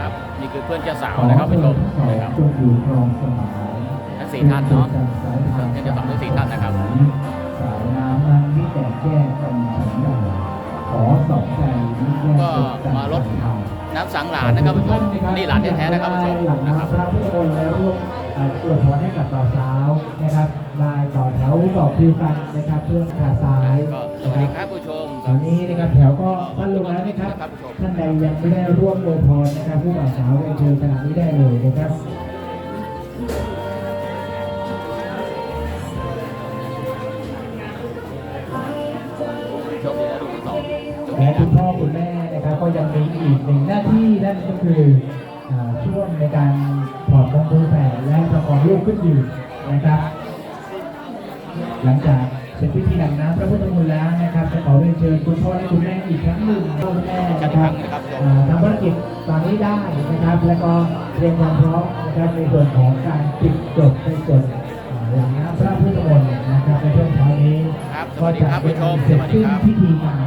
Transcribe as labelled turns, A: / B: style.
A: ครับนี่คือเพื่อนเจ้าสาวนะครับผู้ชมนะครับ
B: จงอยู่ครองสมาน
A: ทั้งสี่ท่านเนาะเพื่อนเจ้าสาวทั้งสี่ท่านนะครับ
B: สายน้ำนั้นมิแต่แก้กันฉันใดขอสองใจมิแก้
A: ก็มารดน้ำสังหลานนะครับผู้ชมนี่หลานแท้ๆนะครับผู้ชม
B: หลัง
A: นะครับ
B: พระพุทธองค์แล้วร่วมเอ่ออวยพรให้กับต่อสาวนะครับลายต่อแถวต่อคิวกันนะครับเพื่อขาซ้าย
A: ก็สวัสดีครับผู้ชม
B: ตอนนี้นะครับแถวก็สั้นลงแล้ว ท่านใดยังไม่ได้ร่วมอวยพรนะครับผู้บ่าวสาวเรียนเชิญขณะนี้ได้เลยนะครับและคุณพ่อคุณแม่นะครับก็ยังมีอีกหนึ่งหน้าที่นั่นก็คืออช่วงในการถอดรองมือแผ่และประกอบลูกขึ้นอยืนนะครับ หลังจากเสร็จพิธีดังน้ำพระพุทธมนต์แล้ว ญคุณพ่อและคุณแม่อีกครั้งหนึ่งพ่อและแม่นะครับอ่าทำภารกิจตอนนี้ได้นะครับ แล้วก็เตรียมความพร้อมนะครับในส่วนของการปิดจบในส่วนอ่าหลังน้ำพระพุทธมนต์นะครับในช่วงเช้านี้
A: ครับส
B: ก็
A: วัสดี
B: จะ
A: ครับ
B: เป็
A: ผู้
B: น
A: ชม
B: เสร็
A: ส
B: จ
A: วัสดี
B: สิ้น
A: ครับ
B: พิธีงาน